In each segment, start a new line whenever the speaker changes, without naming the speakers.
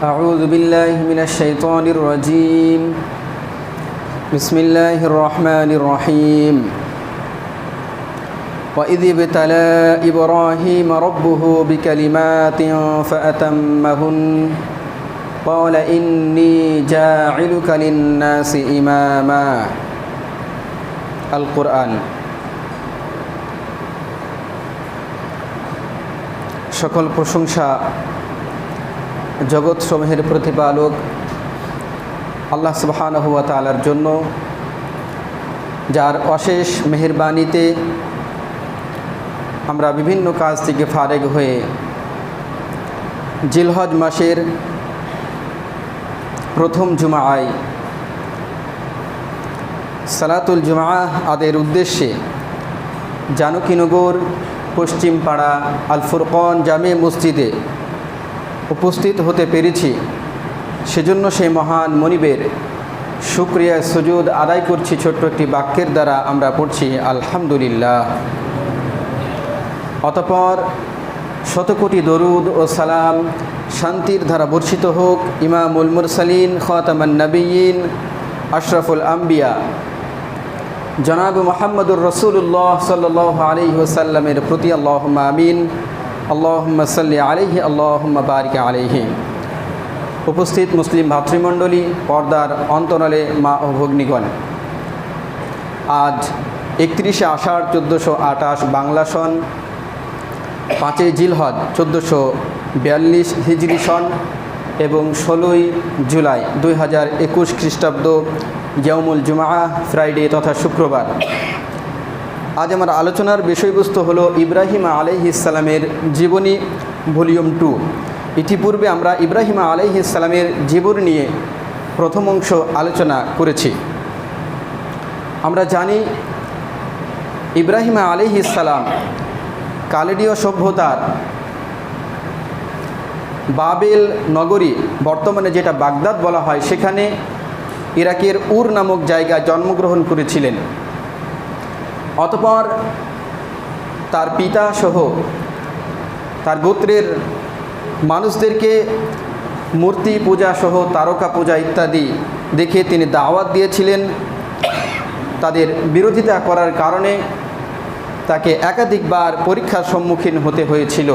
أعوذ بالله من الشيطان الرجيم بسم الله الرحمن الرحيم وإذ ابتلى إبراهيم ربه بكلمات فأتمهن قال إني جاعلك للناس إماما القرآن সকল প্রশংসা জগৎ সমূহের প্রতিপালক আল্লাহ সুবহানাহু ওয়া তাআলার জন্য, যার অশেষ মেহেরবানিতে আমরা বিভিন্ন কাজ থেকে ফারেগ হয়ে জিলহজ মাসের প্রথম জুমায় সালাতুল জুমা আদের উদ্দেশ্যে জানকীনগর পশ্চিম পাড়া আল ফুরকন জামে মসজিদে উপস্থিত হতে পেরেছি। সেজন্য সেই মহান মনিবের শুক্রিয়া সুজুদ আদায় করছি ছোট্ট একটি বাক্যের দ্বারা আমরা পড়ছি, আলহামদুলিল্লাহ। অতপর শতকোটি দরুদ ও সালাম শান্তির ধারা বর্ষিত হোক ইমামুল মুরসালিন, খতামান নবীন আশরাফুল আম্বিয়া। জনাব মোহাম্মদুর রসুল্লাহ সাল আলি ওসাল্লামের প্রতি আল্লাহ আমিন। আল্লাহ সাল্লি আলহি আল্লাহ বারিক আলহি উপস্থিত মুসলিম ভাতৃমণ্ডলী পর্দার অন্তরালে মা ও ভগ্নিগণ, আজ একত্রিশে আষাঢ় চোদ্দোশো আঠাশ বাংলা সন, পাঁচই জিলহদ চোদ্দোশো বিয়াল্লিশ হিজরি সন এবং ষোলোই জুলাই দুই হাজার একুশ খ্রিস্টাব্দ ইয়ামুল জুমা ফ্রাইডে তথা শুক্রবার। আজ আমার আলোচনার বিষয়বস্তু হলো ইব্রাহিম আলাইহিসালামের জীবনী ভলিউম টু। ইতিপূর্বে আমরা ইব্রাহিমা আলাইহিসালামের জীবন নিয়ে প্রথম অংশ আলোচনা করেছি। আমরা জানি ইব্রাহিমা আলিহিসাল্লাম কালেডীয় সভ্যতার বাবেল নগরী, বর্তমানে যেটা বাগদাদ বলা হয়, সেখানে ইরাকের উর নামক জায়গায় জন্মগ্রহণ করেছিলেন। অতপর তার পিতা সহ তার গোত্রের মানুষদেরকে মূর্তি পূজা সহ তারকা পূজা ইত্যাদি দেখে তিনি দাওয়াত দিয়েছিলেন। তাদের বিরোধিতা করার কারণে তাকে একাধিকবার পরীক্ষার সম্মুখীন হতে হয়েছিল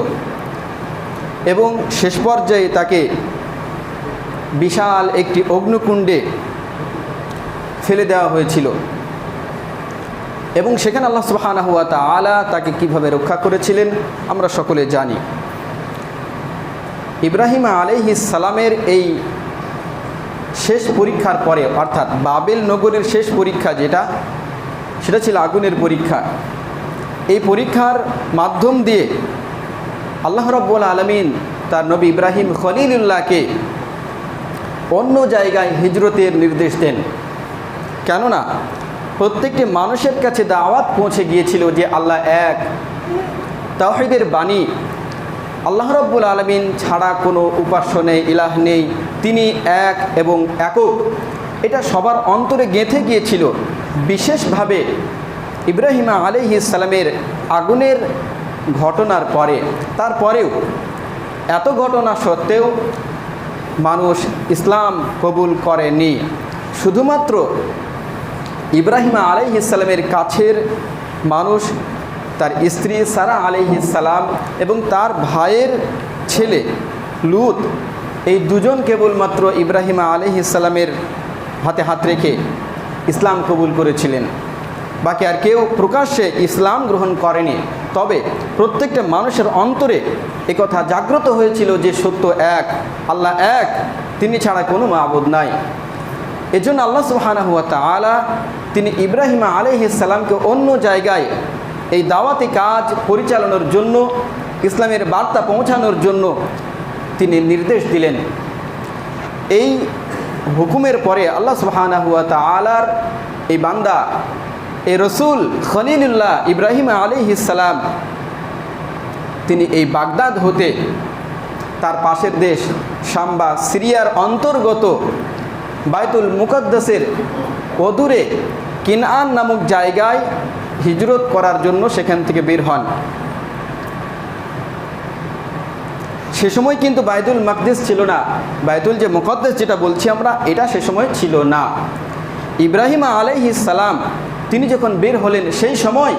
এবং শেষ পর্যায়ে তাকে বিশাল একটি অগ্নিকুণ্ডে ফেলে দেওয়া হয়েছিল। এবং সেখানে আল্লাহ সুবাহানা হুয়া আলা তাকে কীভাবে রক্ষা করেছিলেন, আমরা সকলে জানি। ইব্রাহিম আলহি সালামের এই শেষ পরীক্ষার পরে, অর্থাৎ বাবেল নগরের শেষ পরীক্ষা যেটা, সেটা ছিল আগুনের পরীক্ষা। এই পরীক্ষার মাধ্যম দিয়ে আল্লাহ রব্বুল আলমিন তার নবী ইব্রাহিম খলিলুল্লাহকে অন্য জায়গায় হিজরতের নির্দেশ দেন। কেননা প্রত্যেকটি মানুষের কাছে দাওয়াত পৌঁছে গিয়েছিল যে আল্লাহ এক তাহিদের বাণী। আল্লাহ রব্বুল আলমিন ছাড়া কোনো উপাস্য নেই, ইলাহ নেই। তিনি এক এবং একক। এটা সবার অন্তরে গেঁথে গিয়েছিল। বিশেষভাবে ইব্রাহিমা আলহি ইসালামের আগুনের ঘটনার পরে। তারপরেও এত ঘটনা সত্ত্বেও মানুষ ইসলাম কবুল করেনি। শুধুমাত্র ইব্রাহিমা আলহি ইসালামের কাছের মানুষ, তার স্ত্রী সারা আলহিসাল্লাম এবং তার ভাইয়ের ছেলে লুত, এই দুজন কেবলমাত্র ইব্রাহিমা আলহিসাল্লামের হাতে হাত রেখে ইসলাম কবুল করেছিলেন। বাকি আর কেউ প্রকাশ্যে ইসলাম গ্রহণ করেনি। তবে প্রত্যেকটা মানুষের অন্তরে একথা জাগ্রত হয়েছিল যে সত্য এক, আল্লাহ এক, তিনি ছাড়া কোনো মাবুদ নাই। এজন্য আল্লাহ সুহানা হুয়া তালা তিনি ইব্রাহিমা আলহিসাল্লামকে অন্য জায়গায় এই দাওয়াতি কাজ পরিচালনার জন্য, ইসলামের বার্তা পৌঁছানোর জন্য তিনি নির্দেশ দিলেন। এই হুকুমের পরে আল্লাহ সুবাহানা হুয়া তালার এই বান্দা এই রসুল খলিলুল্লাহ ইব্রাহিম আলী ইসালাম তিনি এই বাগদাদ হতে তার পাশের দেশ সাম্বা সিরিয়ার অন্তর্গত বায়তুল মুকদ্দাসের অদূরে কিনআন নামক জায়গায় হিজরত করার জন্য সেখান থেকে বের হন। সে সময় কিন্তু বায়তুল মাকদেস ছিল না। বায়তুল যে মুকদ্দেস যেটা বলছি আমরা, এটা সে সময় ছিল না। ইব্রাহিম সালাম তিনি যখন বের হলেন, সেই সময়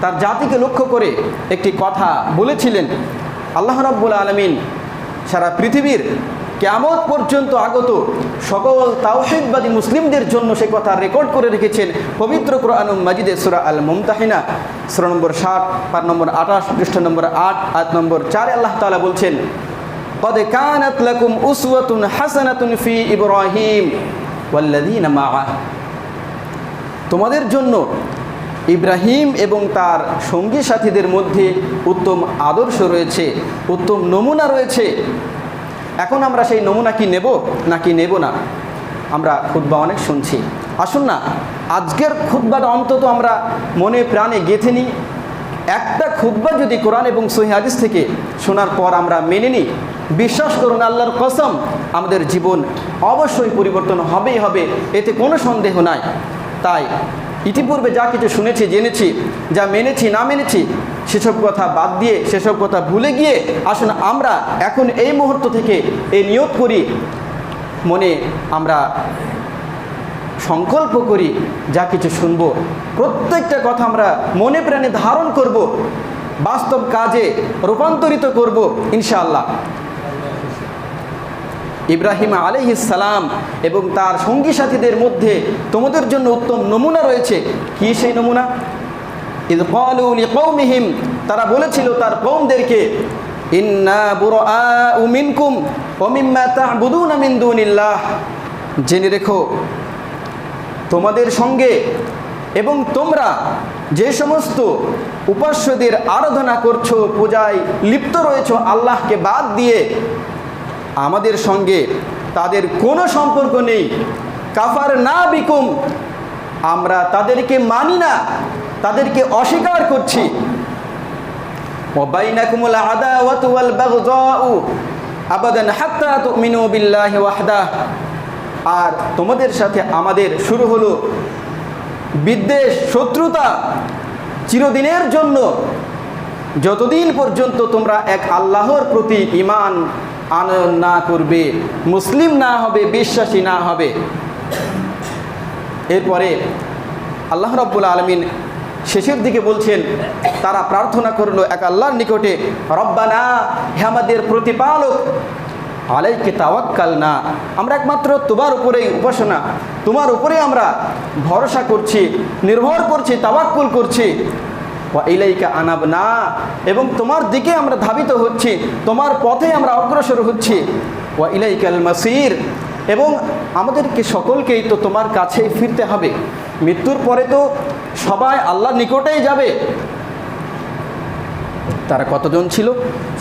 তার জাতিকে লক্ষ্য করে একটি কথা বলেছিলেন, আল্লাহ রাব্বুল আলমিন সারা পৃথিবীর কেমন পর্যন্ত আগত সকল তাওহিদবাদী মুসলিমদের জন্য সে কথা রেকর্ড করে রেখেছেন পবিত্র কোরআনুম মাজিদে সুরা আল মুমতাহিনা সুরা নম্বর ষাট পার নম্বর আঠাশ পৃষ্ঠ নম্বর আট আট নম্বর চারে আল্লাহ তালা বলছেন قد كانت لكم أسوة حسنة في إبراهيم والذين معه তোমাদের জন্য ইব্রাহিম এবং তার সঙ্গী সাথীদের মধ্যে উত্তম আদর্শ রয়েছে উত্তম নমুনা রয়েছে এখন আমরা সেই নমুনা কি নেব নাকি নেব না? আমরা খুদ্া অনেক শুনছি। আসুন না, আজকের খুদ্বাটা অন্তত আমরা মনে প্রাণে গেঁথে নিই। একটা খুদ্া যদি কোরআন এবং হাদিস থেকে শোনার পর আমরা মেনে নিই, বিশ্বাস করুন আল্লাহর কসম, আমাদের জীবন অবশ্যই পরিবর্তন হবেই হবে, এতে কোনো সন্দেহ নাই। তাই ইতিপূর্বে যা কিছু শুনেছি, জেনেছি, যা মেনেছি, না মেনেছি, সেসব কথা বাদ দিয়ে, সেসব কথা ভুলে গিয়ে আসুন আমরা এখন এই মুহূর্ত থেকে এই নিয়োগ করি। মনে আমরা সংকল্প করি, যা কিছু শুনব। প্রত্যেকটা কথা আমরা মনে প্রাণে ধারণ করব। বাস্তব কাজে রূপান্তরিত করব, ইনশাআল্লাহ। ইব্রাহিম সালাম এবং তার সঙ্গী সাথীদের মধ্যে তোমাদের জন্য উত্তম নমুনা রয়েছে। কি সেই নমুনা? লিকৌমিহিম তারা বলেছিল তার বুরআউ মিনকুম মিন জেনে রেখো, তোমাদের সঙ্গে এবং তোমরা যে সমস্ত উপাস্যদের আরাধনা করছ, পূজায় লিপ্ত রয়েছো, আল্লাহকে বাদ দিয়ে আমাদের সঙ্গে তাদের কোনো সম্পর্ক নেই। কাফার না বিকুম। আমরা তাদেরকে মানি না, তাদেরকে অস্বীকার করছি। আর তোমাদের সাথে আমাদের শুরু হলো বিদ্বেষ, শত্রুতা চিরদিনের জন্য। যতদিন পর্যন্ত তোমরা এক আল্লাহর প্রতি ইমান আনয়ন না করবে, মুসলিম না হবে, বিশ্বাসী না হবে। এরপরে আল্লাহ রব্বুল আলমিন শেষের দিকে বলছেন, তারা প্রার্থনা করল এক আল্লাহর নিকটে, রব্বানা, হে আমাদের প্রতিপালক, আলাইকে তাওয়াক্কাল না আমরা একমাত্র তোমার উপরেই উপাসনা, তোমার উপরে আমরা ভরসা করছি, নির্ভর করছি, তাওয়াক্কুল করছি। ওয়া ইলাইকা আনাব না এবং তোমার দিকে আমরা ধাবিত হচ্ছি, তোমার পথে আমরা অগ্রসর হচ্ছি। ওয়া ইলাইকাল মাসির। এবং আমাদেরকে সকলকেই তো তোমার কাছেই ফিরতে হবে। মৃত্যুর পরে তো সবাই আল্লাহর নিকটেই যাবে। তারা কতজন ছিল?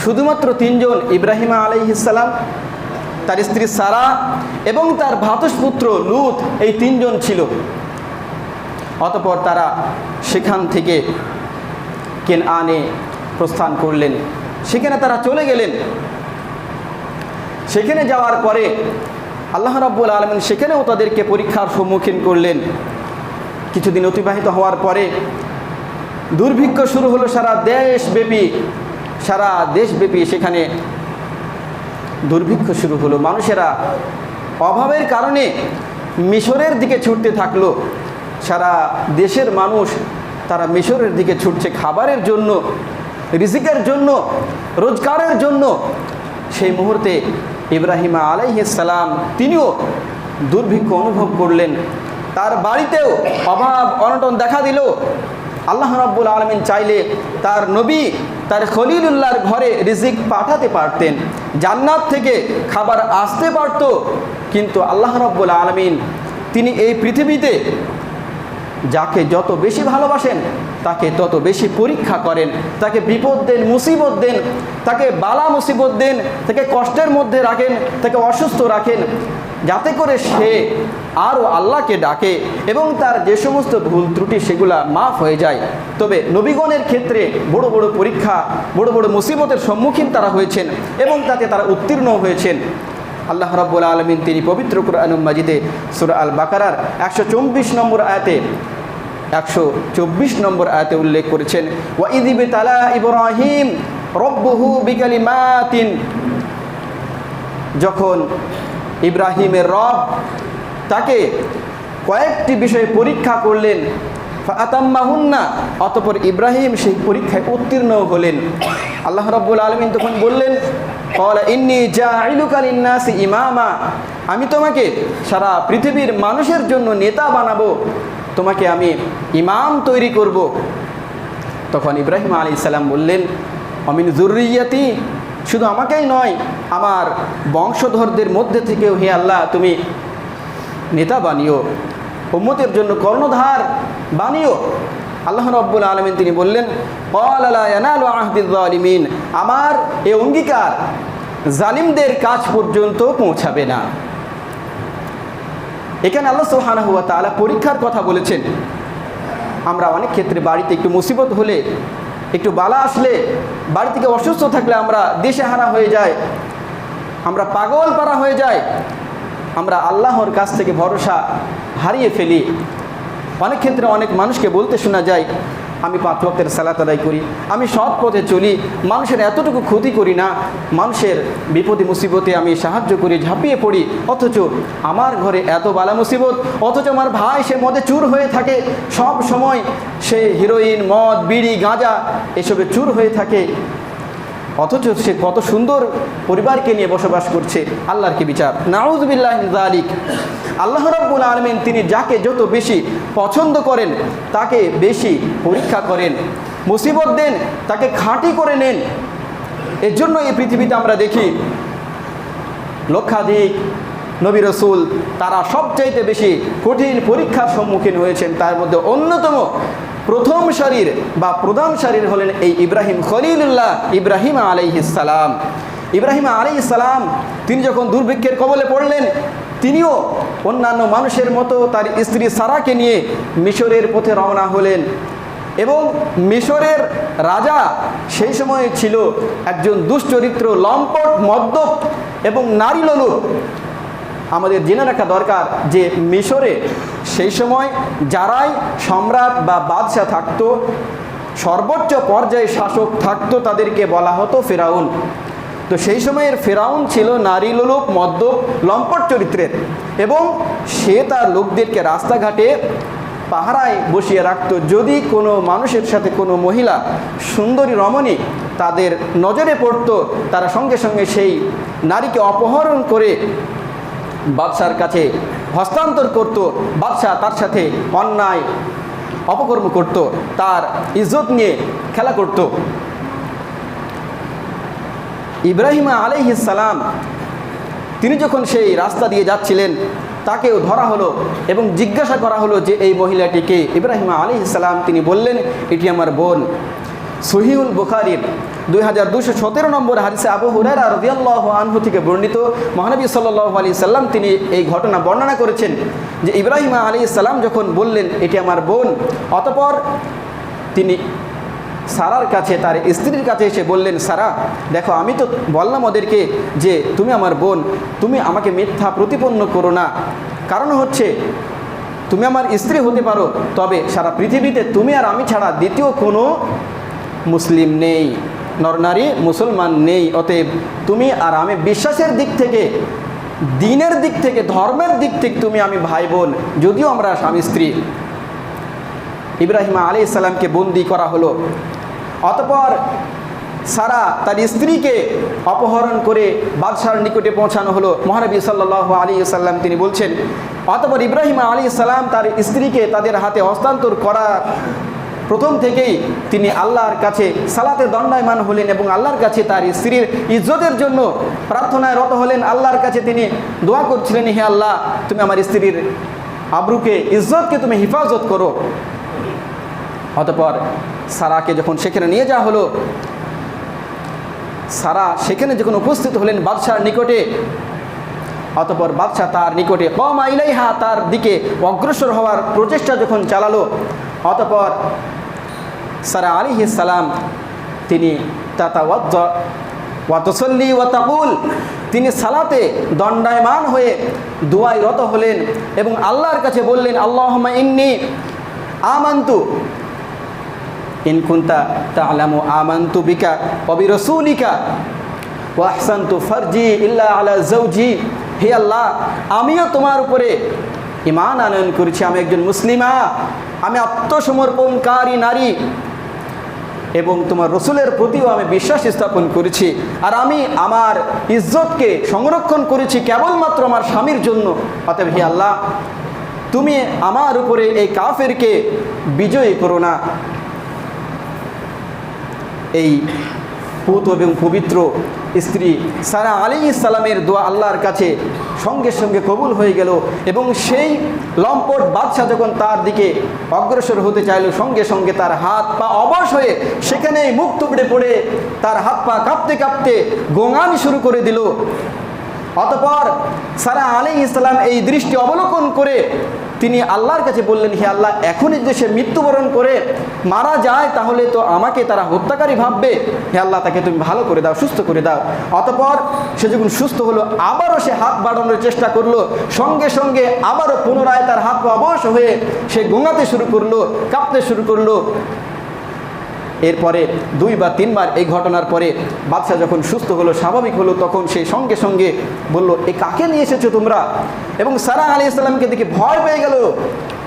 শুধুমাত্র তিনজন, ইব্রাহিমা আলাইহিসাল্লাম তার স্ত্রী সারা এবং তার ভাতসপুত্র লুত, এই তিনজন ছিল। অতপর তারা সেখান থেকে কেন আনে প্রস্থান করলেন। সেখানে তারা চলে গেলেন। সেখানে যাওয়ার পরে আল্লাহ রাব্বুল আলমিন সেখানেও তাদেরকে পরীক্ষার সম্মুখীন করলেন। কিছুদিন অতিবাহিত হওয়ার পরে দুর্ভিক্ষ শুরু হলো সারা দেশব্যাপী সারা দেশব্যাপী সেখানে দুর্ভিক্ষ শুরু হলো। মানুষেরা অভাবের কারণে মিশরের দিকে ছুটতে থাকল। সারা দেশের মানুষ তারা মিশরের দিকে ছুটছে খাবারের জন্য, রিজিকের জন্য, রোজগারের জন্য। সেই মুহূর্তে ইব্রাহিমা আলাইহিসালাম তিনিও দুর্ভিক্ষ অনুভব করলেন। তার বাড়িতেও অভাব, অনটন দেখা দিল। আল্লাহ রাব্বুল আলমিন চাইলে তার নবী, তার খলিলুল্লাহর ঘরে রিজিক পাঠাতে পারতেন। জান্নাত থেকে খাবার আসতে পারত, কিন্তু আল্লাহ রাব্বুল আলমিন, তিনি এই পৃথিবীতে যাকে যত বেশি ভালোবাসেন, তাকে তত বেশি পরীক্ষা করেন। তাকে বিপদ দেন, মুসিবত দেন, তাকে বালা মুসিবত দেন, তাকে কষ্টের মধ্যে রাখেন, তাকে অসুস্থ রাখেন। যাতে করে সে আরও আল্লাহকে ডাকে এবং তার যে সমস্ত ভুল ত্রুটি সেগুলা মাফ হয়ে যায়। তবে নবীগণের ক্ষেত্রে বড় বড় পরীক্ষা, বড় বড় মুসিবতের সম্মুখীন তারা হয়েছেন এবং তাতে তারা উত্তীর্ণ হয়েছেন। আল্লাহ রাব্বুল আলমিন তিনি পবিত্র কুরআনুম মাজিদে সুর আল বাকারার একশো চব্বিশ নম্বর আয়াতে, একশো চব্বিশ নম্বর আয়াতে উল্লেখ করেছেন ওয়াইদিবে তালা ইব্রাহিম রব্বহু বিকালিমাতিন। যখন ইব্রাহিমের রব তাকে কয়েকটি বিষয়ে পরীক্ষা করলেন আতাম্মাহুন্না অতপর ইব্রাহিম সেই পরীক্ষায় উত্তীর্ণ হলেন। আল্লাহ রব্বুল আলমিন তখন বললেন ইন্নি জাইলুকাল ইন্নাসি ইমামা। আমি তোমাকে সারা পৃথিবীর মানুষের জন্য নেতা বানাবো। তোমাকে আমি ইমাম তৈরি করব। তখন ইব্রাহিম আলী ইসাল্লাম বললেন, অমিন জুরিয়াতি শুধু আমাকেই নয়, আমার বংশধরদের মধ্যে থেকেও হে আল্লাহ, তুমি নেতা বানিও। উম্মতের জন্য কর্ণধার বানিও। আল্লাহ রব্বুল আলমিন তিনি বললেন আমার এ অঙ্গীকার জালিমদের কাজ পর্যন্ত পৌঁছাবে না। এখানে আল্লাহ সোহানা হুয়া তালা পরীক্ষার কথা বলেছেন। আমরা অনেক ক্ষেত্রে বাড়িতে একটু মুসিবত হলে, একটু বালা আসলে, বাড়ি থেকে অসুস্থ থাকলে আমরা দেশে হারা হয়ে যায় আমরা পাগল পারা হয়ে যায় আমরা আল্লাহর কাছ থেকে ভরসা হারিয়ে ফেলি। অনেক ক্ষেত্রে অনেক মানুষকে বলতে শোনা যায়, আমি পাঁচ ওয়াক্তের সালাত আদায় করি, আমি সৎ পথে চলি, মানুষের এতটুকু ক্ষতি করি না, মানুষের বিপদে, মুসিবতে আমি সাহায্য করি, ঝাঁপিয়ে পড়ি, অথচ আমার ঘরে এত বালা মুসিবত, অথচ আমার ভাই সে মদে চুর হয়ে থাকে, সব সময় সে হিরোইন, মদ, বিড়ি, গাঁজা, এসবে চুর হয়ে থাকে। অথচ সে কত সুন্দর পরিবারকে নিয়ে বসবাস করছে, আল্লাহর কি বিচার? নাউজবিল্লাহ জালিক আল্লাহ রব্বুল আলমিন তিনি যাকে যত বেশি পছন্দ করেন, তাকে বেশি পরীক্ষা করেন। মুসিবত দেন, তাকে খাঁটি করে নেন। এর জন্য এই পৃথিবীতে আমরা দেখি, লক্ষাধিক নবী রসুল তারা সবচাইতে বেশি কঠিন পরীক্ষার সম্মুখীন হয়েছেন। তার মধ্যে অন্যতম প্রথম শরীর বা প্রধান শরীর হলেন এই ইব্রাহিম খলিলুল্লাহ ইব্রাহিম আলাইহিসালাম ইব্রাহিম আলাইহিসালাম তিনি যখন দুর্ভিক্ষের কবলে পড়লেন, তিনিও অন্যান্য মানুষের মতো তার স্ত্রী সারাকে নিয়ে মিশরের পথে রওনা হলেন এবং মিশরের রাজা সেই সময়ে ছিল একজন দুশ্চরিত্র লম্পট, মদ্যপ এবং নারী লোলুপ। আমাদের জেনে রাখা দরকার যে মিশরে সেই সময় যারাই সম্রাট বা বাদশাহ থাকতো, সর্বোচ্চ পর্যায়ে শাসক থাকতো তাদেরকে বলা হতো ফেরাউন। তো সেই সময়ের ফেরাউন ছিল নারী লোলুপ মদ্য লম্পট চরিত্রের এবং সে তার লোকদেরকে রাস্তাঘাটে পাহারায় বসিয়ে রাখত। যদি কোনো মানুষের সাথে কোনো মহিলা সুন্দরী রমণী তাদের নজরে পড়তো, তারা সঙ্গে সঙ্গে সেই নারীকে অপহরণ করে বাদশার কাছে হস্তান্তর করত। বাদশাহ তার সাথে অন্যায়, অপকর্ম করত, তার ইজ্জত নিয়ে খেলা করত। ইব্রাহিমা সালাম, তিনি যখন সেই রাস্তা দিয়ে যাচ্ছিলেন, তাকেও ধরা হলো এবং জিজ্ঞাসা করা হলো যে, এই মহিলাটিকে? ইব্রাহিমা আলী ইসালাম তিনি বললেন, এটি আমার বোন। সহিউল বুখারির দুই হাজার দুশো সতেরো নম্বর হাদিসে আবু হুরারা রদিয়াল্লাহ আনহু থেকে বর্ণিত, মহানবী সাল্লাহ আলী সাল্লাম তিনি এই ঘটনা বর্ণনা করেছেন যে ইব্রাহিম আলী সাল্লাম যখন বললেন, এটি আমার বোন অতপর তিনি সারার কাছে, তার স্ত্রীর কাছে এসে বললেন, সারা, দেখো, আমি তো বললাম ওদেরকে যে তুমি আমার বোন, তুমি আমাকে মিথ্যা প্রতিপন্ন করো না। কারণ হচ্ছে, তুমি আমার স্ত্রী হতে পারো, তবে সারা পৃথিবীতে তুমি আর আমি ছাড়া দ্বিতীয় কোনো মুসলিম নেই নরনারী মুসলমান নেই, অতএব তুমি আর আমি বিশ্বাসের দিক থেকে, দিনের দিক থেকে, ধর্মের দিক থেকে তুমি আমি ভাই বোন যদিও আমরা স্বামী স্ত্রী। ইব্রাহিমা আলী ইসলামকে বন্দি করা হলো। অতপর সারা তার স্ত্রীকে অপহরণ করে বাদশার নিকটে পৌঁছানো হলো। মহানবী সাল্লাহ আলী সাল্লাম তিনি বলছেন, অতপর ইব্রাহিম আলী সাল্লাম তার স্ত্রীকে তাদের হাতে হস্তান্তর করা প্রথম থেকেই তিনি আল্লাহর কাছে সালাতে দণ্ডায়মান হলেন এবং আল্লাহর কাছে তার স্ত্রীর ইজ্জতের জন্য প্রার্থনায় রত হলেন। আল্লাহর কাছে তিনি দোয়া করছিলেন, হে আল্লাহ, তুমি আমার স্ত্রীর আব্রুকে, ইজ্জতকে তুমি হেফাজত করো। অতপর সারাকে যখন সেখানে নিয়ে যাওয়া হলো, সারা সেখানে যখন উপস্থিত হলেন বাদশার নিকটে, অতপর বাদশাহ তার নিকটে, কম আইলাইহা তার দিকে অগ্রসর হওয়ার প্রচেষ্টা যখন চালালো, অতপর সারা আলী সালাম তিনি তাতা ওয়াতসল্লি ওয়াতাকুল তিনি সালাতে দণ্ডায়মান হয়ে দোয়াই রত হলেন এবং আল্লাহর কাছে বললেন আল্লাহ ইন্নি আমান্তু ইনকুন্তা তালামু আমান্তু বিকা অবি রসুলিকা ওয়াহসান্তু ফরজি ইল্লা আলা জৌজি হে আল্লাহ, আমিও তোমার উপরে ইমান আনয়ন করেছি। আমি একজন মুসলিমা, আমি আত্মসমর্পণকারী নারী। এবং তোমার রসুলের প্রতিও আমি বিশ্বাস স্থাপন করেছি। আর আমি আমার ইজ্জতকে সংরক্ষণ করেছি কেবলমাত্র আমার স্বামীর জন্য। অতএব হে আল্লাহ, তুমি আমার উপরে এই কাফেরকে বিজয়ী করো না। এই পুত এবং পবিত্র স্ত্রী সারা আলী ইসালামের দোয়া আল্লাহর কাছে সঙ্গে সঙ্গে কবুল হয়ে গেল এবং সেই লম্পট বাদশাহ যখন তার দিকে অগ্রসর হতে চাইল, সঙ্গে সঙ্গে তার হাত পা অবশ হয়ে সেখানেই মুখ টুকড়ে পড়ে তার হাত পা কাঁপতে কাঁপতে গোঙানি শুরু করে দিল। অতপর সারা আলী ইসলাম এই দৃষ্টি অবলোকন করে তিনি আল্লাহর কাছে বললেন, হে আল্লাহ, এখনই যদি সে মৃত্যুবরণ করে মারা যায়, তাহলে তো আমাকে তারা হত্যাকারী ভাববে। হে আল্লাহ, তাকে তুমি ভালো করে দাও, সুস্থ করে দাও। অতপর সে যখন সুস্থ হলো, আবারও সে হাত বাড়ানোর চেষ্টা করল। সঙ্গে সঙ্গে আবারও পুনরায় তার হাত অবশ হয়ে সে গোঙাতে শুরু করল, কাঁপতে শুরু করল। এরপরে দুই বা তিনবার এই ঘটনার পরে বাদশাহ যখন সুস্থ হলো, স্বাভাবিক হলো, তখন সে সঙ্গে সঙ্গে বলল, এ কাকে নিয়ে এসেছ তোমরা? এবং সারা আলী ইসলামকে দেখে ভয় পেয়ে গেল।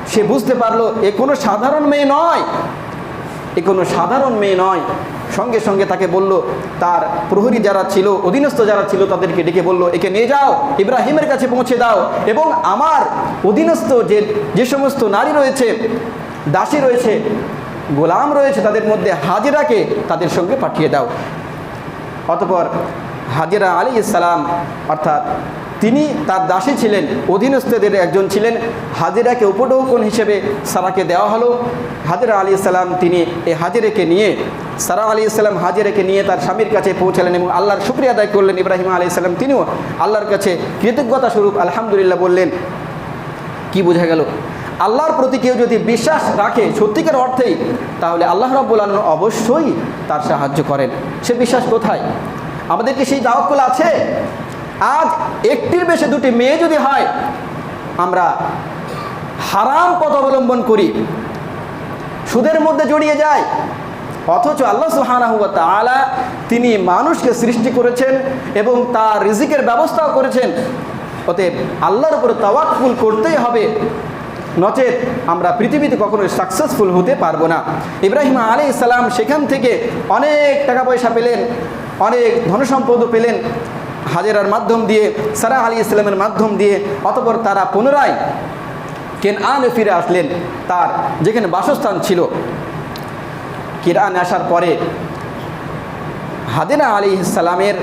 সে বুঝতে পারল, এ কোনো সাধারণ মেয়ে নয়। এ কোনো সাধারণ মেয়ে নয়। সঙ্গে সঙ্গে তাকে বলল, তার প্রহরী যারা ছিল, অধীনস্থ যারা ছিল, তাদেরকে ডেকে বলল, একে নিয়ে যাও, ইব্রাহিমের কাছে পৌঁছে দাও এবং আমার অধীনস্থ যে যে সমস্ত নারী রয়েছে, দাসী রয়েছে গোলাম রয়েছে তাদের মধ্যে হাজিরাকে তাদের সঙ্গে পাঠিয়ে দাও। অতপর হাজিরা আলী ইসালাম, অর্থাৎ তিনি তার দাসী ছিলেন, অধীনস্থদের একজন ছিলেন, হাজিরাকে উপঢৌকন হিসেবে সারাকে দেওয়া হলো। হাজিরা আলী ইসলাম তিনি এই হাজিরেকে নিয়ে, সারা আলী ইসলাম হাজিরাকে নিয়ে তার স্বামীর কাছে পৌঁছালেন এবং আল্লাহর শুক্রিয়া আদায় করলেন। ইব্রাহিম আলী ইসলাম তিনিও আল্লাহর কাছে কৃতজ্ঞতা স্বরূপ আলহামদুলিল্লাহ বললেন। কি বোঝা গেল? আল্লাহর প্রতি কেউ যদি বিশ্বাস রাখে সত্যিকার অর্থেই, তাহলে আল্লাহ রব্বুল আলম অবশ্যই তার সাহায্য করেন। সে বিশ্বাস কোথায়? আমাদের কি সেই দাওয়াক্কুল আছে। আজ একটির বেশি দুটি মেয়ে যদি হয়, আমরা হারাম পথ অবলম্বন করি। সুদের মধ্যে জড়িয়ে যায়। অথচ আল্লাহ সুহানাহু তাআলা তিনি মানুষকে সৃষ্টি করেছেন এবং তার রিজিকের ব্যবস্থাও করেছেন। অতএব আল্লাহর উপরে তাওয়াক্কুল করতেই হবে। নচেত আমরা পৃথিবীতে কখনো সাকসেসফুল হতে পারব না। ইব্রাহিম আলী ইসলাম সেখান থেকে অনেক টাকা পয়সা পেলেন, অনেক ধনসম্পদও পেলেন, হাজেরার মাধ্যম দিয়ে, সারা আলী ইসলামের মাধ্যম দিয়ে, অতপর তারা পুনরায় কেন আনে ফিরে আসলেন, তার যেখানে বাসস্থান ছিল। কিরান আসার পরে হাদিরা আলী ইসালামের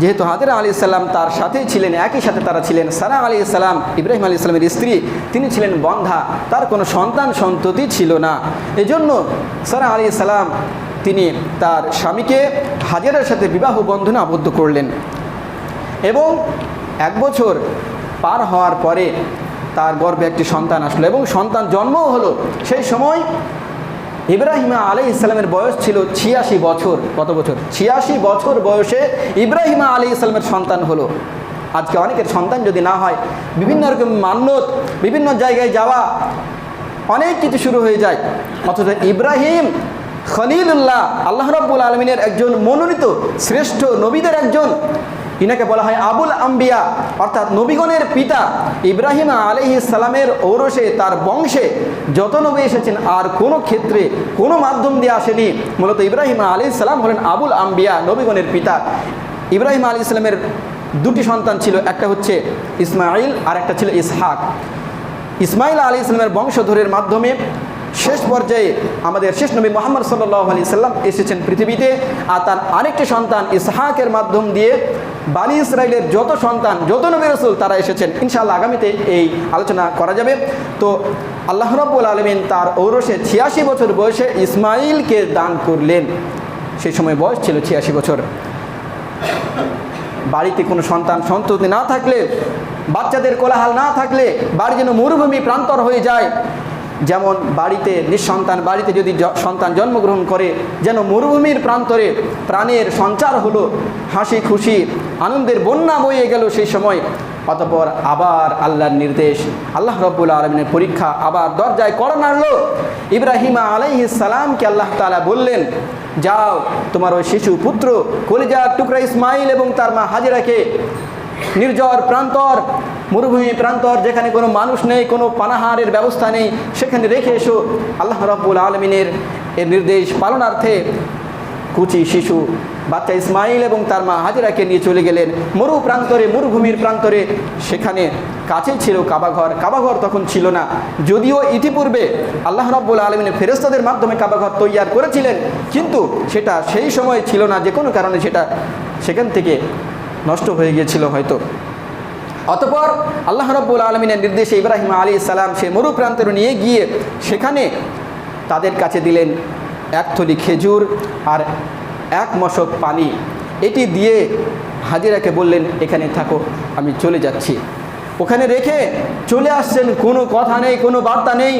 যেহেতু হাদিরা আলী ইসলাম তার সাথেই ছিলেন, একই সাথে তারা ছিলেন। সারা আলী ইসলাম, ইব্রাহিম আলী ইসলামের স্ত্রী, তিনি ছিলেন বন্ধা। তার কোনো সন্তান সন্ততি ছিল না। এজন্য সারা আলী ইসলাম তিনি তার স্বামীকে হাজেরার সাথে বিবাহ বন্ধনে আবদ্ধ করলেন এবং এক বছর পার হওয়ার পরে তার গর্ভে একটি সন্তান আসলো এবং সন্তান জন্মও হলো। সেই সময় ইব্রাহিমা আলী ইসলামের বয়স ছিল ছিয়াশি বছর। কত বছর? ছিয়াশি বছর বয়সে ইব্রাহিমা আলী ইসলামের সন্তান হলো। আজকে অনেকের সন্তান যদি না হয়, বিভিন্ন রকম মান্যত বিভিন্ন জায়গায় যাওয়া, অনেক কিছু শুরু হয়ে যায়। অথচ ইব্রাহিম খলিলুল্লাহ, আল্লাহ রব্বুল আলমিনের একজন মনোনীত শ্রেষ্ঠ নবীদের একজন। ইনাকে বলা হয় আবুল আম্বিয়া, অর্থাৎ নবীগণের পিতা। ইব্রাহিম আলহি সালামের ঔরসে, তার বংশে যত নবী এসেছেন, আর কোনো ক্ষেত্রে কোনো মাধ্যম দিয়ে আসেনি, মূলত ইব্রাহিম আলি সালাম হলেন আবুল আম্বিয়া, নবীগণের পিতা। ইব্রাহিম আলী ইসলামের দুটি সন্তান ছিল, একটা হচ্ছে ইসমাইল আর একটা ছিল ইসহাক। ইসমাইল আলী ইসলামের বংশধরের মাধ্যমে শেষ পর্যায়ে আমাদের শেষ নবী মোহাম্মদ সাল্লাহ আলি সাল্লাম এসেছেন পৃথিবীতে, আর তার আরেকটি সন্তান ইসহাকের মাধ্যম দিয়ে বানি ইসরায়েলের যত সন্তান, যত নবী রসুল তারা এসেছেন, ইনশাআল্লাহ আগামীতে এই আলোচনা করা যাবে। তো আল্লাহ রব্বুল আলমিন তার ঔরসে ছিয়াশি বছর বয়সে ইসমাইলকে দান করলেন। সেই সময় বয়স ছিল ছিয়াশি বছর। বাড়িতে কোনো সন্তান সন্ততি না থাকলে, বাচ্চাদের কোলাহাল না থাকলে, বাড়ি যেন মরুভূমি প্রান্তর হয়ে যায় যেমন বাড়িতে নিঃসন্তান, বাড়িতে যদি সন্তান জন্মগ্রহণ করে, যেন মরুভূমির প্রান্তরে প্রাণের সঞ্চার হলো, হাসি খুশি, আনন্দের বন্যা বয়ে গেল সেই সময়। অতপর আবার আল্লাহর নির্দেশ, আল্লাহ রব্বুল আলমিনের পরীক্ষা আবার দরজায় কড়া নাড়ল। ইব্রাহিমা আলাইহিস সালামকে আল্লাহ তাআলা বললেন, যাও, তোমার ওই শিশু পুত্র কলিজার টুকরা ইসমাইল এবং তার মা হাজিরাকে নির্জর প্রান্তর, মরুভূমি প্রান্তর, যেখানে কোনো মানুষ নেই, কোনো পানাহারের ব্যবস্থা নেই, সেখানে রেখে এসো। আল্লাহ রব্বুল আলমিনের এর নির্দেশ পালনার্থে কুচি শিশু, বাচ্চা ইসমাইল এবং তার মা হাজিরাকে নিয়ে চলে গেলেন। মরু প্রান্তরে, মরুভূমির প্রান্তরে, সেখানে কাছে ছিল কাবাঘর। কাবাঘর তখন ছিল না। যদিও ইতিপূর্বে আল্লাহ রব্বুল আলমিনের ফেরেস্তাদের মাধ্যমে কাবাঘর তৈয়ার করেছিলেন, কিন্তু সেটা সেই সময় ছিল না। যে কোনো কারণে সেটা সেখান থেকে নষ্ট হয়ে গিয়েছিল হয়তো। অতপর আল্লাহ রব্বুল আলমিনের নির্দেশে ইব্রাহিম আলী সালাম সে মরু প্রান্তরে নিয়ে গিয়ে সেখানে তাদের কাছে দিলেন এক থলি খেজুর আর এক মশক পানি। এটি দিয়ে হাজিরাকে বললেন, এখানে থাকো, আমি চলে যাচ্ছি। ওখানে রেখে চলে আসছেন, কোনো কথা নেই, কোনো বার্তা নেই।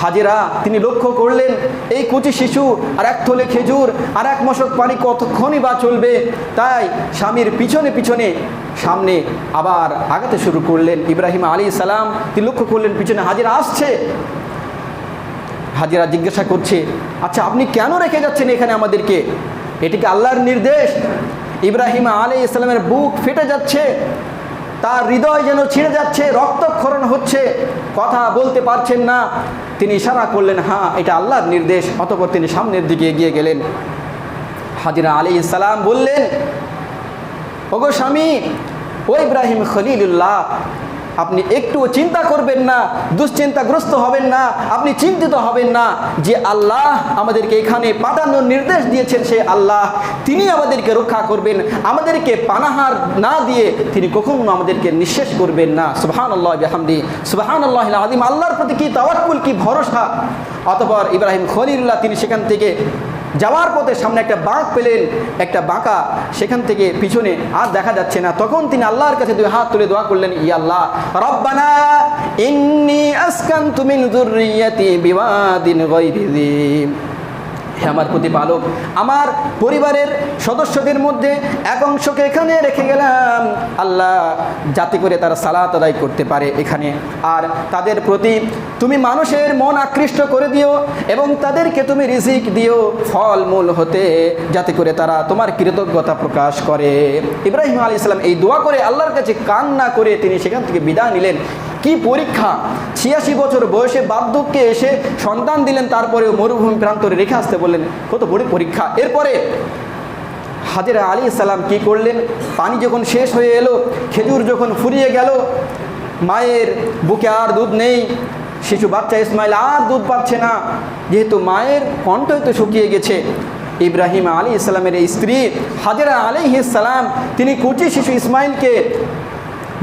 হাজিরা। তিনি লক্ষ্য করলেন, এই কুচি শিশু আর এক থলে খেজুর আর এক মশক পানি কতক্ষণই বা চলবে? তাই স্বামীর পিছনে পিছনে সামনে আবার আগাতে শুরু করলেন ইব্রাহিম আলী সালাম। তিনি লক্ষ্য করলেন, পিছনে হাজিরা আসছে। হাজিরা জিজ্ঞাসা করছে আচ্ছা আপনি কেন রেখে যাচ্ছেন এখানে আমাদেরকে? এটি কি আল্লাহর নির্দেশ? ইব্রাহিম আলী ইসলামের বুক ফেটে যাচ্ছে। তার হৃদয় যেন ছিঁড়ে যাচ্ছে, রক্তক্ষরণ হচ্ছে, কথা বলতে পারছেন না। তিনি ইশারা করলেন হ্যাঁ এটা আল্লাহর নির্দেশ। অতপর তিনি সামনের দিকে এগিয়ে গেলেন। হাজিরা আলী ইসালাম বললেন, ওগো স্বামী, ও ইব্রাহিম খলিলুল্লাহ আপনি একটুও চিন্তা করবেন না, দুশ্চিন্তাগ্রস্ত হবেন না, আপনি চিন্তিত হবেন না যে আল্লাহ আমাদেরকে এখানে পাঠানোর নির্দেশ দিয়েছেন সে আল্লাহ, তিনি আমাদেরকে রক্ষা করবেন, আমাদেরকে পানাহার না দিয়ে তিনি কখনো আমাদেরকে নিঃশেষ করবেন না। সুবাহান আল্লাহ হামদি সুবাহান আল্লাহ আদিম আল্লাহর প্রতি কি তাওয়াক্কুল, কি ভরসা? অতপর ইব্রাহিম খলিল্লাহ তিনি সেখান থেকে যাওয়ার পথে সামনে একটা বাঁক পেলেন, একটা বাঁকা সেখান থেকে পিছনে আর দেখা যাচ্ছে না। তখন তিনি আল্লাহর কাছে দুই হাত তুলে দোয়া করলেন, ই আল্লাহ, রব্বানা ইন্নি আসকান তুমি গায়রি যী হে আমার প্রতিপালক, আমার পরিবারের সদস্যদের মধ্যে এক অংশকে এখানে রেখে গেলাম। আল্লাহ যাতে করে তারা সালাত আদায় করতে পারে এখানে। আর তাদের প্রতি তুমি মানুষের মন আকৃষ্ট করে দিও এবং তাদেরকে তুমি রিজিক দিও ফল মূল হতে, যাতে করে তারা তোমার কৃতজ্ঞতা প্রকাশ করে। ইব্রাহিম আলী ইসলাম এই দোয়া করে আল্লাহর কাছে কান্না করে তিনি সেখান থেকে বিদায় নিলেন। কি পরীক্ষা? ছিয়াশি বছর বয়সে বার্ধক্যে এসে সন্তান দিলেন, তারপরেও মরুভূমি প্রান্তরে রেখে আসতে বললেন, কত বড় পরীক্ষা। এরপরে হাজিরা আলী সালাম কি করলেন? পানি যখন শেষ হয়ে এলো, খেজুর যখন ফুরিয়ে গেল, মায়ের বুকে আর দুধ নেই। শিশু বাচ্চা ইসমাইল আর দুধ পাচ্ছে না। যেহেতু মায়ের কণ্ঠই তো শুকিয়ে গেছে। ইব্রাহিম আলী ইসলামের স্ত্রী হাজরা আলী সালাম, তিনি কুচি শিশু ইসমাইলকে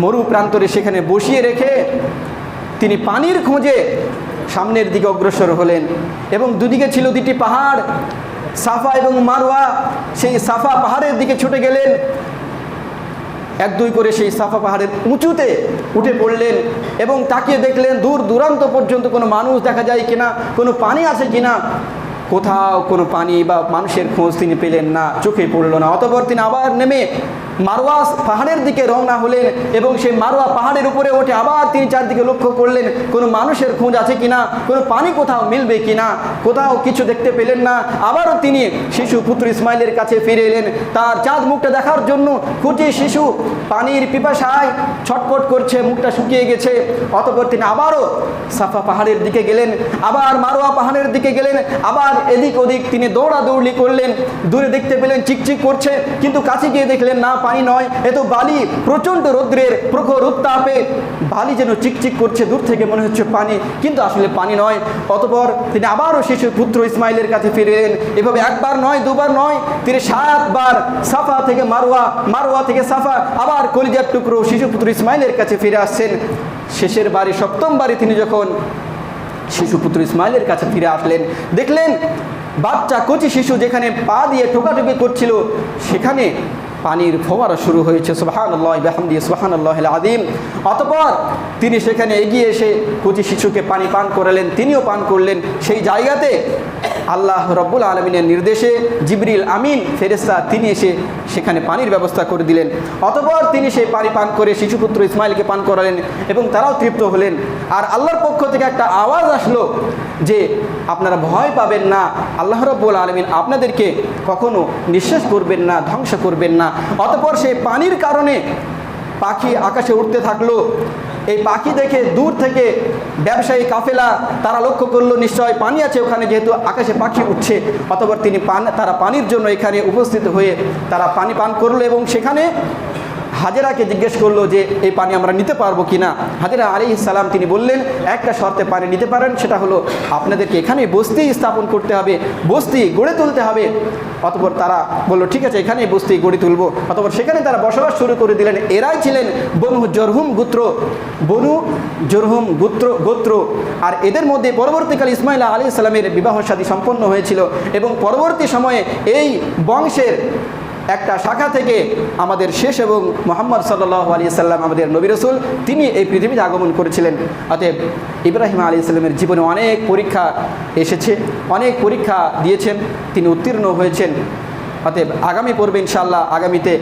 মরু প্রান্তরে সেখানে বসিয়ে রেখে তিনি পানির খোঁজে সামনের দিকে অগ্রসর হলেন এবং দুদিকে ছিল দুটি পাহাড়, সাফা এবং মারওয়া। সেই সাফা পাহাড়ের দিকে ছুটে গেলেন। এক দুই করে সেই সাফা পাহাড়ের উঁচুতে উঠে পড়লেন এবং তাকিয়ে দেখলেন দূর দূরান্ত পর্যন্ত কোনো মানুষ দেখা যায় কিনা, কোনো পানি আছে কিনা। কোথাও কোনো পানি বা মানুষের খোঁজ তিনি পেলেন না, চোখে পড়ল না। অতপর তিনি আবার নেমে মারোয়া পাহাড়ের দিকে রওনা হলেন এবং সেই মারোয়া পাহাড়ের উপরে ওঠে আবার তিনি চারদিকে লক্ষ্য করলেন, কোনো মানুষের খোঁজ আছে কিনা, কোনো পানি কোথাও মিলবে কিনা, কোথাও কিছু দেখতে পেলেন না। আবারও তিনি শিশু পুত্র ইসমাইলের কাছে ফিরে এলেন। তার চাঁদ মুখটা দেখার জন্য কুচি শিশু পানির পিপাসায় ছটপট করছে, মুখটা শুকিয়ে গেছে। অতপর তিনি আবারও সাফা পাহাড়ের দিকে গেলেন, আবার মারোয়া পাহাড়ের দিকে গেলেন, আবার এদিক ওদিক তিনি দৌড়াদৌড়ি করলেন। দূরে দেখতে পেলেন, চিকচিক করছে, কিন্তু কাছে গিয়ে দেখলেন, না, পানি নয়। এ তো বালি, প্রচণ্ড রৌদ্রের প্রখর উত্তাপে। বালি যেন চিকচিক করছে, দূর থেকে মনে হচ্ছে পানি, কিন্তু আসলে পানি নয়। অতপর তিনি আবারও শিশু পুত্র ইসমাইলের কাছে ফিরে এলেন। এভাবে একবার নয়, দুবার নয়, তিনি সাতবার সাফা থেকে মারোয়া মারোয়া থেকে সাফা, আবার কলিজার টুকরো শিশু পুত্র ইসমাইলের কাছে ফিরে আসছেন। শেষের বাড়ি, সপ্তম বাড়ি তিনি যখন শিশুপুত্র ইসমাইলের কাছে ফিরে আসলেন। দেখলেন বাচ্চা কচি শিশু যেখানে পা দিয়ে ঠোকাঠুকি করছিল, সেখানে পানির ফোয়ারা শুরু হয়েছে। সোহান আল্লাহ বেহামদি সুবাহান আল্লাহ আদিম অতপর তিনি সেখানে এগিয়ে এসে কচি শিশুকে পানি পান করালেন, তিনিও পান করলেন। সেই জায়গাতে আল্লাহ রব্বুল আলমিনের নির্দেশে জিবরিল আমিন ফেরেস্তা তিনি এসে সেখানে পানির ব্যবস্থা করে দিলেন। অতপর তিনি সেই পানি পান করে শিশুপুত্র ইসমাইলকে পান করালেন এবং তারাও তৃপ্ত হলেন। আর আল্লাহর পক্ষ থেকে একটা আওয়াজ আসলো যে, আপনারা ভয় পাবেন না। আল্লাহ রব্বুল আলমিন আপনাদেরকে কখনো নিঃশ্বাস করবেন না, ধ্বংস করবেন না। অতপর সেই পানির কারণে পাখি আকাশে উঠতে থাকল। এই পাখি দেখে দূর থেকে ব্যবসায়ী কাফেলা, তারা লক্ষ্য করল, নিশ্চয় পানি আছে ওখানে, যেহেতু আকাশে পাখি উঠছে। অতপর তিনি পান, তারা পানির জন্য এখানে উপস্থিত হয়ে তারা পানি পান করল এবং সেখানে হাজেরাকে জিজ্ঞেস করল যে, এই পানি আমরা নিতে পারব কি না হাজেরা আলী সালাম তিনি বললেন, একটা শর্তে পানি নিতে পারেন, সেটা হলো আপনাদেরকে এখানে বস্তি স্থাপন করতে হবে, বস্তি গড়ে তুলতে হবে। অতপর তারা বলল, ঠিক আছে, এখানেই বস্তি গড়ে তুলবো। অতপর সেখানে তারা বসবাস শুরু করে দিলেন। এরাই ছিলেন বনু জরহুম গোত্র, বনু জরহুম গোত্র গোত্র। আর এদের মধ্যে পরবর্তীকালে ইসমাইলা আলী সালামের বিবাহ সাদী সম্পন্ন হয়েছিল এবং পরবর্তী সময়ে এই বংশের একটা শাখা থেকে আমাদের শেষ এবং মোহাম্মদ সাল্লাহ আলী সাল্লাম, আমাদের নবী রসুল, তিনি এই পৃথিবীতে আগমন করেছিলেন। অতএব ইব্রাহিম আলী ইসলামের জীবনে অনেক পরীক্ষা এসেছে, অনেক পরীক্ষা দিয়েছেন, তিনি উত্তীর্ণ হয়েছেন। অতএব আগামী পর্বে ইনশাল্লাহ আগামীতে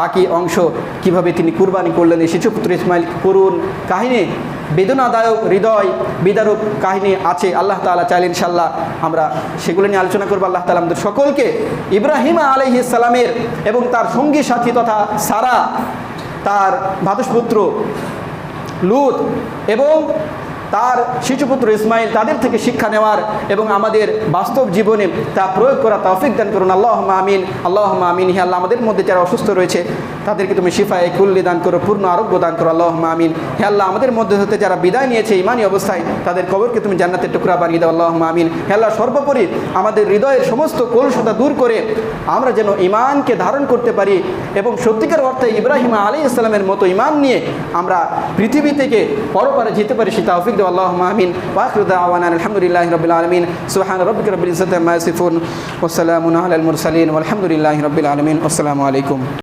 বাকি অংশ কীভাবে তিনি কুরবানি করলেন, এই শিশুপুত্র ইসমাইল করুন কাহিনী বেদনাদায়ক হৃদয় বিদারক কাহিনী আছে। আল্লাহ তালা চাইলে ইনশাল্লাহ আমরা সেগুলো নিয়ে আলোচনা করব। আল্লাহ তালা আমাদের সকলকে ইব্রাহিমা আলহি ইসালামের এবং তার সঙ্গী সাথী তথা সারা, তার ভাতুষপুত্র লুত এবং তার শিশুপুত্র ইসমাইল তাদের থেকে শিক্ষা নেওয়ার এবং আমাদের বাস্তব জীবনে তা প্রয়োগ করা তৌফিক দান করুন। আল্লাহ আমিন। আল্লাহ আমিন। হে আল্লাহ, আমাদের মধ্যে যারা অসুস্থ রয়েছে, তাদেরকে তুমি শিফায় কুল্লি দান করো, পূর্ণ আরোগ্য দান করো। আল্লাহ আমিন। হে আল্লাহ, আমাদের মধ্যে হতে যারা বিদায় নিয়েছে ইমানি অবস্থায়, তাদের কবরকে তুমি জান্নাতের টুকরা বানিয়ে দাও। আল্লাহ আমিন। হে আল্লাহ, সর্বোপরি আমাদের হৃদয়ের সমস্ত কলুষতা দূর করে আমরা যেন ইমানকে ধারণ করতে পারি এবং সত্যিকার অর্থে ইব্রাহিম আলী ইসলামের মতো ইমান নিয়ে আমরা পৃথিবী থেকে পরপারে যেতে পারি সেটা তৌফিক দাও আল্লাহ আমিন ওয়াকরুদ্দা আওয়ান আলহামদুলিল্লাহ রবিল আলমিন সুহান রবিক রবিল ইসলাম ওসালামুন আল মুরসালিন আলহামদুলিল্লাহ রবিল আলমিন আসসালামু আলাইকুম